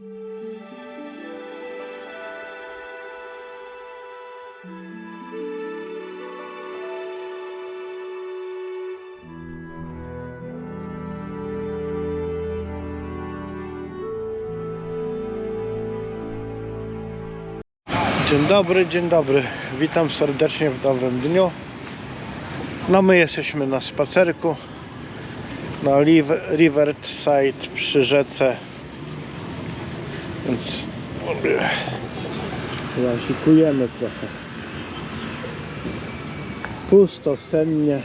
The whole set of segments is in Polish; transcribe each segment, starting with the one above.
Dzień dobry, dzień dobry. Witam serdecznie w nowym dniu. No my jesteśmy na spacerku na Riv- Riverside przy rzece. Więc zasikujemy trochę. Pusto, sennie.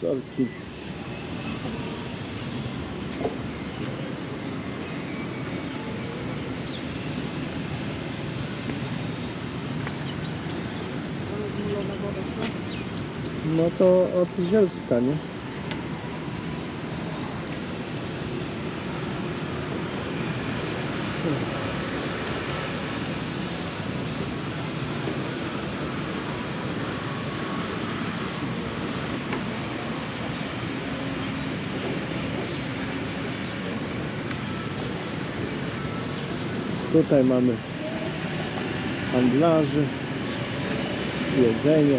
Sorki. No to od Zielska, nie? Tutaj mamy handlarzy, jedzenie,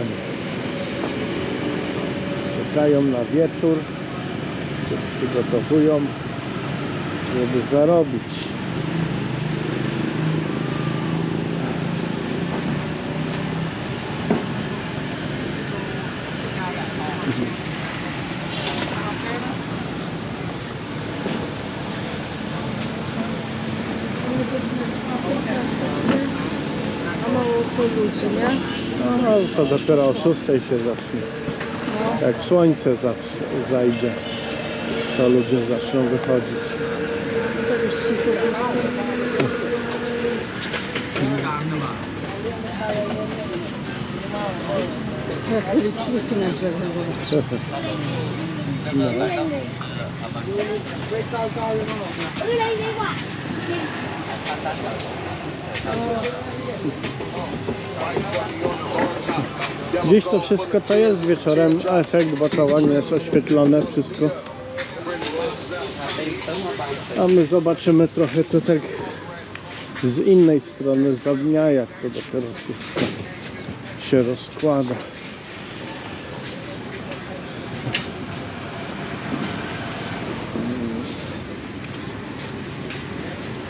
czekają na wieczór, przygotowują, żeby zarobić. A mało co ludzi, nie? No to dopiero o 6 się zacznie. No. Jak słońce zajdzie, to ludzie zaczną wychodzić. Tak jest cicho. Jak liczniki na drzewie. Dziś to wszystko to jest wieczorem, efekt, bo jest oświetlone wszystko. A my zobaczymy trochę to tak z innej strony, za dnia, jak to dopiero wszystko się rozkłada.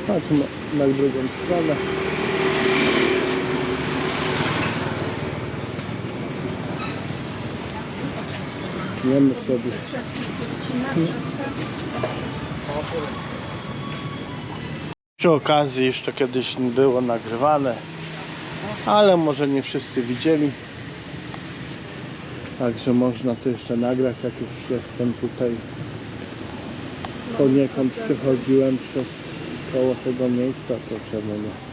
Chodźmy na drugą stronę. Tniemy sobie. Przy okazji jeszcze kiedyś było nagrywane, ale może nie wszyscy widzieli. Także można to jeszcze nagrać, jak już jestem tutaj. Poniekąd przechodziłem przez koło tego miejsca, to czemu nie?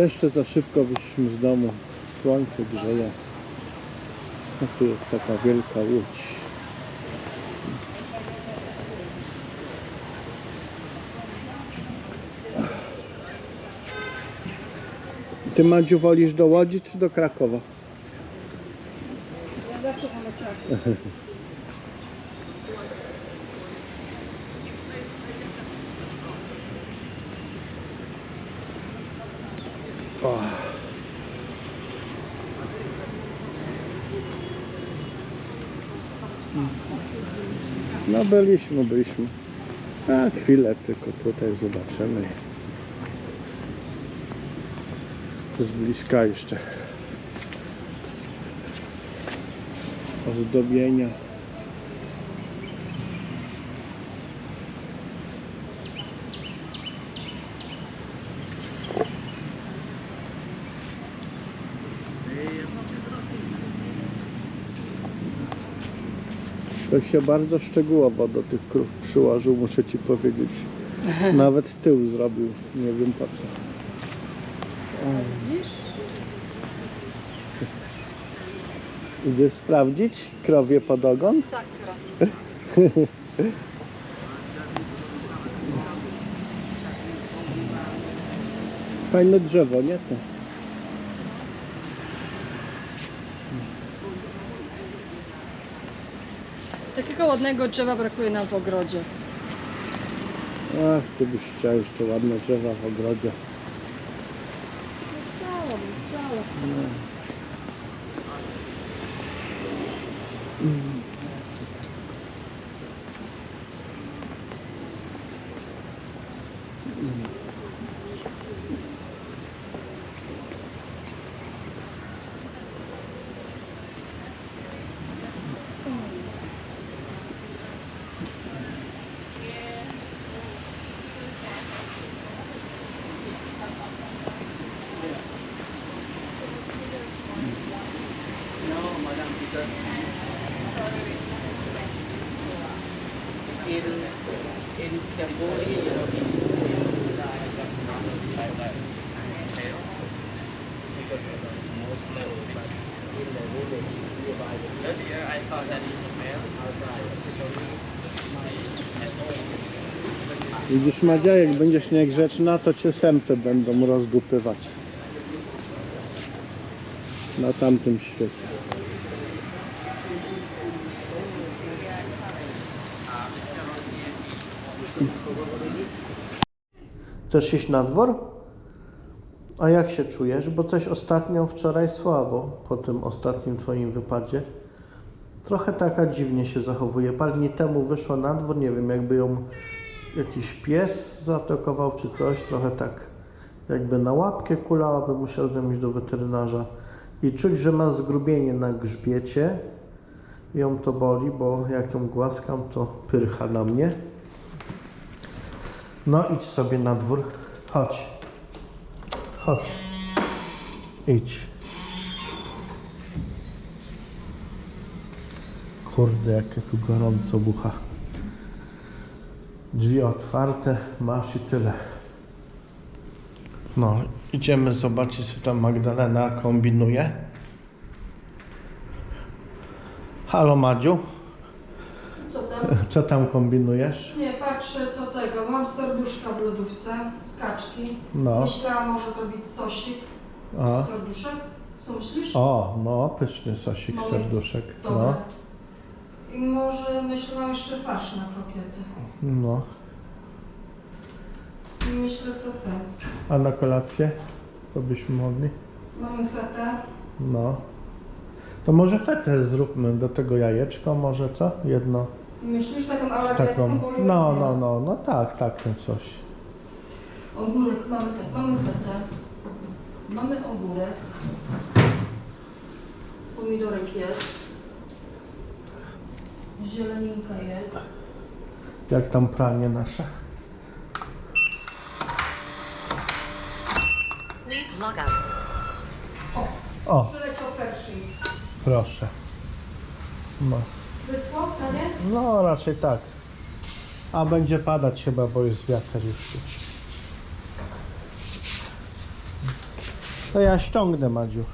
Jeszcze za szybko wyszliśmy z domu. Słońce grzeje. A tu jest taka wielka łódź. Ty Madziu wolisz do Łodzi czy do Krakowa? Ja zawsze wolę Kraków. No byliśmy, byliśmy. A chwilę tylko tutaj zobaczymy. Z bliska jeszcze. Ozdobienia. Ktoś się bardzo szczegółowo do tych krów przyłożył, muszę ci powiedzieć. Nawet tył zrobił, nie wiem po co. Widzisz? Idziesz sprawdzić krowie podogon? Sakra. Fajne drzewo, nie to? Takiego ładnego drzewa brakuje nam w ogrodzie. Ach, ty byś chciał jeszcze ładne drzewa w ogrodzie. Chciałam, chciałam. In in Cambodia, you know, Earlier I thought that is a male Widzisz Madzia, jak będziesz niegrzeczna, to cię sępy będą rozdupywać. Na tamtym świecie. Chcesz iść na dwór? A jak się czujesz? Bo coś ostatnio wczoraj słabo, po tym ostatnim twoim wypadzie. Trochę taka dziwnie się zachowuje. Parę dni temu wyszła na dwór, nie wiem, jakby ją jakiś pies zaatakował czy coś, trochę tak jakby na łapkę kulała, by musiał z nią iść do weterynarza. I czuć, że ma zgrubienie na grzbiecie. Ją to boli, bo jak ją głaskam, to pyrcha na mnie. No idź sobie na dwór. Chodź. Chodź. Idź. Kurde, jakie tu gorąco bucha. Drzwi otwarte, masz i tyle. No, idziemy zobaczyć, co tam Magdalena kombinuje. Halo Madziu, Co tam? co tam kombinujesz? Nie, patrzę co tego. Mam serduszka w lodówce, skaczki. No, Myślałam może zrobić sosik. a. Serduszek? Co myślisz? O, no, pyszny sosik No jest serduszek. Dobre. No, I może myślałam jeszcze farsz na krokiety. no. I myślę co ten. A na kolację? Co byśmy mogli? Mamy fetę. No. To może fetę zróbmy do tego jajeczko, może co? Jedno. Myślisz taką alergię Taką. No, no, no, no tak, takie coś. Ogórek mamy tak, mamy fetę. Mamy ogórek. Pomidorek jest. Zieleninka jest. Jak tam pranie nasze? Logout. O, Przyleciał Pershing. proszę. No. No, raczej tak. A będzie padać chyba, bo jest wiatr już. To ja ściągnę, Madziu.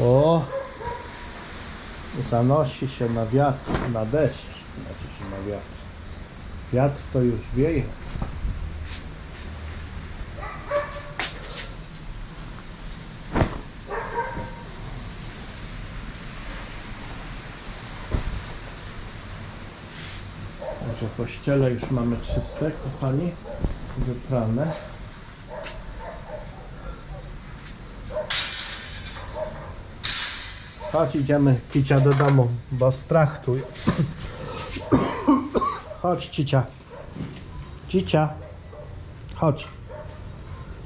O! Zanosi się na wiatr, na deszcz. Znaczy się na wiatr. Wiatr to już wieje. Także pościele już mamy czyste, kochani. Wyprane. Chodź, idziemy Kicia do domu, bo strach tu. Chodź, Cicia. Cicia. Chodź.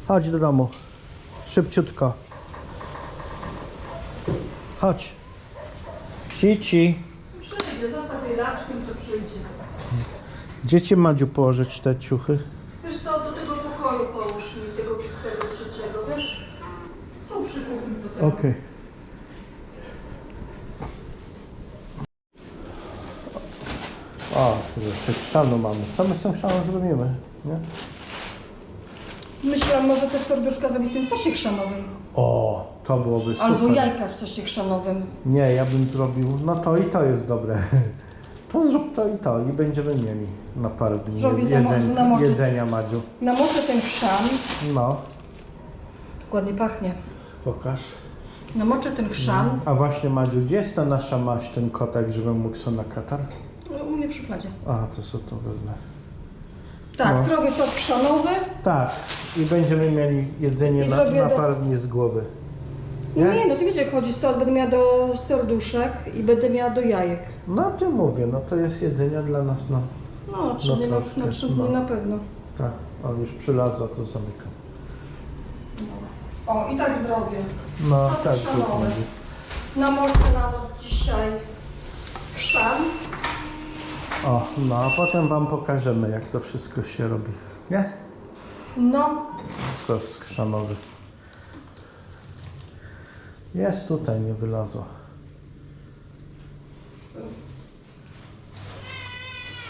Chodź do domu. Szybciutko. Chodź. Cici. Gdzie ci Madziu położyć te ciuchy? Wiesz co, do tego pokoju połóż mi, tego pustego trzeciego, wiesz? Tu przy kuchni do tego. Okej. O, jeszcze chrzanu mamy. Co my z tym chrzanem zrobimy? Nie? Myślałam, może te serduszka zrobić w tym sosie chrzanowym. O, to byłoby super. Albo jajka w sosie chrzanowym. Nie, ja bym zrobił. No to i to jest dobre. To zrób to i to i będziemy mieli na parę dni Zrobię za mo- jedzeń, na mocy. jedzenia Madziu. Namoczę ten chrzan. No, Ładnie pachnie. pokaż. Namoczę ten chrzan. A właśnie Madziu, gdzie jest ta nasza maść, ten kotek, żebym mógł sobie na katar? No, u mnie w szufladzie. A, to co to wezmę. Tak, No. zrobię sos chrzanowy. Tak, i będziemy mieli jedzenie I na, zrobię na do- parę dni z głowy. Nie? Nie? no to wiecie, jak chodzi sos. Będę miała do serduszek i będę miała do jajek. No o tym mówię, no to jest jedzenie dla nas, no. No, trzy No dni troszkę, na, na trzy no. dni na pewno. Tak, on już przylazła, to zamykam. O, i tak zrobię. No Sos tak, zrób, Madziu. Namoczę na noc dzisiaj chrzan. O, no a potem wam pokażemy, jak to wszystko się robi. Nie? No, Sos chrzanowy. Jest tutaj, nie wylazła.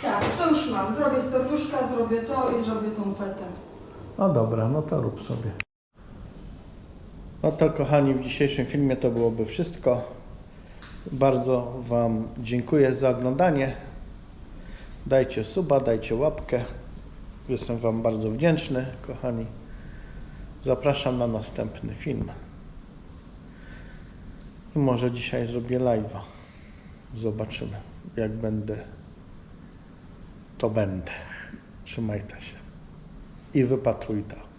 tak, to już mam. Zrobię serduszka, zrobię to i zrobię tą fetę. No dobra, no to rób sobie. No to kochani, w dzisiejszym filmie to byłoby wszystko. Bardzo Wam dziękuję za oglądanie. Dajcie suba, dajcie łapkę. Jestem Wam bardzo wdzięczny, kochani. Zapraszam na następny film. I może dzisiaj zrobię live'a. Zobaczymy. Jak będę, to będę. Trzymajcie się. I wypatruj to.